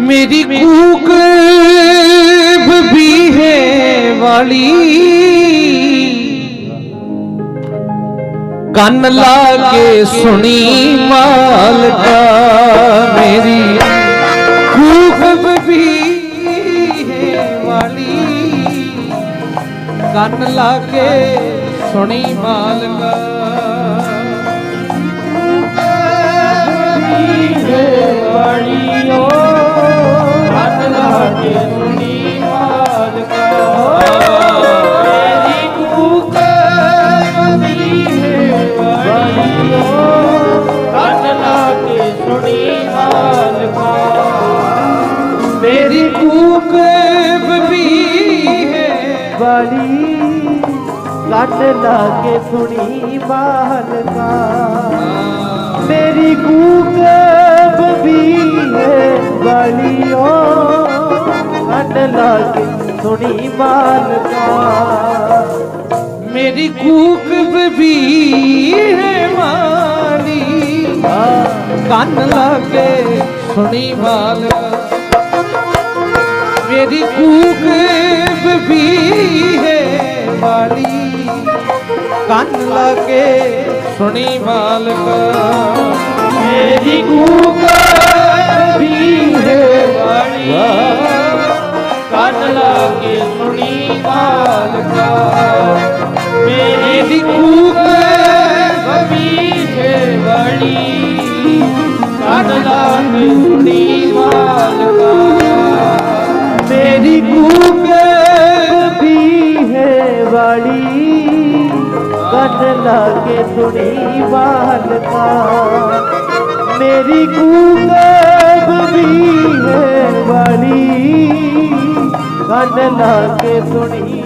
मेरी कूक भी है वाली ਕੰਨ ਲਾ ਕੇ ਸੁਣੀ ਮਾਲਕਾ ਮੇਰੀ ਕੂਕ ਵੀ ਹੈ ਵਾਲੀ ਕੰਨ ਲਾ ਕੇ ਸੁਣੀ ਮਾਲਕਾ। ਕੱਟ ਲਾ ਕੇ ਸੁਣੀ ਮਾਲਕਾ ਮੇਰੀ ਕੂਕ ਬਬੀ ਹੈ ਵਾਲੀਓ ਕੱਟ ਲਾ ਕੇ ਸੁਣੀ ਮਾਲਕਾ ਮੇਰੀ ਕੂਕ ਵੀ ਹੈ ਮਾਲੀ ਕੰਨ ਲਾ ਸੁਣੀ ਮਾਲਕਾ ਮੇਰੀ ਕੂਕ ਕੰਨ ਲਾ ਸੁਣੀ ਮਾਲਕਾ। ਮੇਰੀ ਕੂਕ ਵੀ ਹੈ ਵਾਲੀ ਕੱਟ ਲਾ ਸੁਣੀ ਮਾਲਕਾ। ਮੇਰੀ ਕੂਕ ਬਬੀ ਹੈ ਵਾਲੀ ਕੱਟ ਲਾ ਸੁਣੀ ਮਾਲਕਾ। ਕੱਟ ਲਾ ਕੇ ਸੁਣੀ ਮਾਲਕਾ ਮੇਰੀ ਕੂਕ ਵੀ ਹੈ ਵਾਲੀ। ਕੱਟ ਲਾਗੇ ਸੁਣੀ